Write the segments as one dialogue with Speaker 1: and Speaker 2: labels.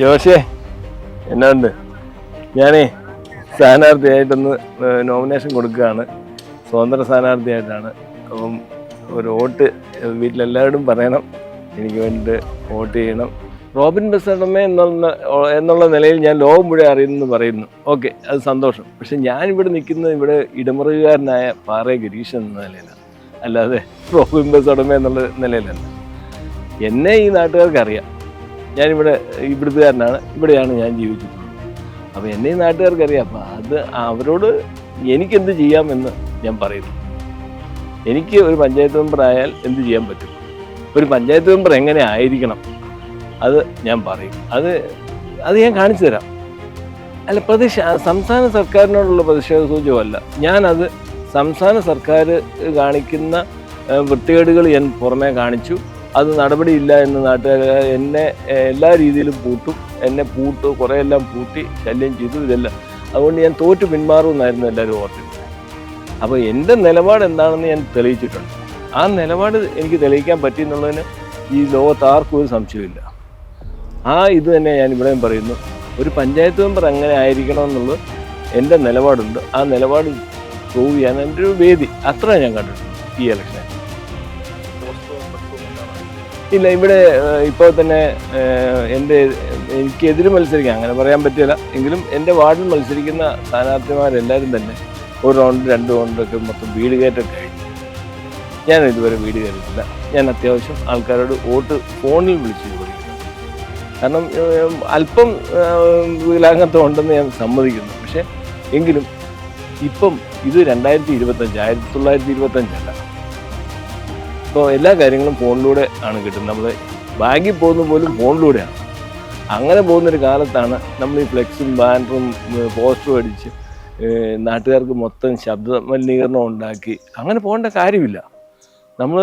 Speaker 1: ജോഷേ എന്നാണ്ട്? ഞാനേ സ്ഥാനാർത്ഥിയായിട്ടൊന്ന് നോമിനേഷൻ കൊടുക്കുകയാണ്. സ്വതന്ത്ര സ്ഥാനാർത്ഥിയായിട്ടാണ്. അപ്പം ഒരു വോട്ട് വീട്ടിലെല്ലാവരോടും പറയണം. എനിക്ക് വേണ്ടിയിട്ട് വോട്ട് ചെയ്യണം. റോബിൻ ബെസഡമേ എന്നുള്ള എന്നുള്ള നിലയിൽ ഞാൻ ലോകം മുഴുവൻ അറിയുന്നു പറയുന്നു. ഓക്കെ അത് സന്തോഷം. പക്ഷെ ഞാനിവിടെ നിൽക്കുന്നത് ഇവിടെ ഇടമുറുകാരനായ പാറ ഗിരീഷ് എന്ന നിലയിലാണ്. അല്ലാതെ റോബിൻ ബെസഡമേ എന്നുള്ള നിലയിലല്ല. എന്നെ ഈ നാട്ടുകാർക്ക് അറിയാം. ഞാനിവിടെ ഇവിടുത്തുകാരനാണ്. ഇവിടെയാണ് ഞാൻ ജീവിച്ചിട്ടുള്ളത്. അപ്പോൾ എന്നെ നാട്ടുകാർക്കറിയാം. അപ്പം അത് അവരോട് എനിക്കെന്ത് ചെയ്യാമെന്ന് ഞാൻ പറയുന്നു എനിക്ക് ഒരു പഞ്ചായത്ത് മെമ്പർ ആയാൽ എന്ത് ചെയ്യാൻ പറ്റും? ഒരു പഞ്ചായത്ത് മെമ്പർ എങ്ങനെ ആയിരിക്കണം? അത് ഞാൻ പറയും. അത് അത് ഞാൻ കാണിച്ചു തരാം. അല്ല പ്രതിഷ സംസ്ഥാന സർക്കാരിനോടുള്ള പ്രതിഷേധ സൂചകമല്ല. ഞാനത് സംസ്ഥാന സർക്കാർ കാണിക്കുന്ന വൃത്തികേടുകൾ ഞാൻ പുറമേ കാണിച്ചു. അത് നടപടിയില്ല എന്ന് നാട്ടുകാർ എന്നെ എല്ലാ രീതിയിലും പൂട്ടും. എന്നെ പൂട്ട് കുറേ എല്ലാം പൂട്ടി ശല്യം ചെയ്തു ഇതെല്ലാം. അതുകൊണ്ട് ഞാൻ തോറ്റു പിന്മാറുമെന്നായിരുന്നു എല്ലാവരും ഓർത്തിരുന്നത്. അപ്പോൾ എന്റെ നിലപാട് എന്താണെന്ന് ഞാൻ തെളിയിച്ചിട്ടുണ്ട്. ആ നിലപാട് എനിക്ക് തെളിയിക്കാൻ പറ്റി എന്നുള്ളതിന് ഈ ലോകത്ത് ആർക്കും ഒരു സംശയമില്ല ആ ഇത് തന്നെ ഞാൻ ഇവിടെയും പറയുന്നു. ഒരു പഞ്ചായത്ത് മെമ്പർ അങ്ങനെ ആയിരിക്കണം എന്നുള്ളത് എന്റെ നിലപാടുണ്ട്. ആ നിലപാട് പ്രൂവ് ചെയ്യാൻ എന്റെ ഒരു വേദി. അത്ര ഞാൻ കണ്ടിട്ടുണ്ട് ഈ ഇലക്ഷൻ ഇല്ല ഇവിടെ ഇപ്പോൾ തന്നെ എന്റെ എനിക്കെതിര് മത്സരിക്കാം അങ്ങനെ പറയാൻ പറ്റില്ല. എങ്കിലും എന്റെ വാർഡിൽ മത്സരിക്കുന്ന സ്ഥാനാർത്ഥിമാരെല്ലാവരും തന്നെ ഒരു റൗണ്ട് രണ്ട് റൗണ്ടൊക്കെ മൊത്തം വീട് കയറ്റൊക്കെ കഴിഞ്ഞു ഞാൻ ഇതുവരെ വീട് കയറിയിട്ടില്ല. ഞാൻ അത്യാവശ്യം ആൾക്കാരോട് വോട്ട് ഫോണിൽ വിളിച്ച് കാരണം അല്പം വികലാംഗത്വം ഉണ്ടെന്ന് ഞാൻ സമ്മതിക്കുന്നു. പക്ഷേ എങ്കിലും ഇപ്പം ഇത് രണ്ടായിരത്തി ഇരുപത്തഞ്ച് ആയിരത്തി തൊള്ളായിരത്തി ഇരുപത്തഞ്ചല്ല. ഇപ്പോൾ എല്ലാ കാര്യങ്ങളും ഫോണിലൂടെ ആണ് കിട്ടുന്നത്. നമ്മൾ ബാങ്കിൽ പോകുന്ന പോലും ഫോണിലൂടെയാണ്. അങ്ങനെ പോകുന്നൊരു കാലത്താണ് നമ്മൾ ഈ ഫ്ലെക്സും ബാനറും പോസ്റ്ററും അടിച്ച് നാട്ടുകാർക്ക് മൊത്തം ശബ്ദ മലിനീകരണം ഉണ്ടാക്കി. അങ്ങനെ പോകേണ്ട കാര്യമില്ല. നമ്മൾ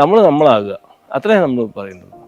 Speaker 1: നമ്മൾ നമ്മളാകുക. അത്രേ നമ്മൾ പറയുന്നത്.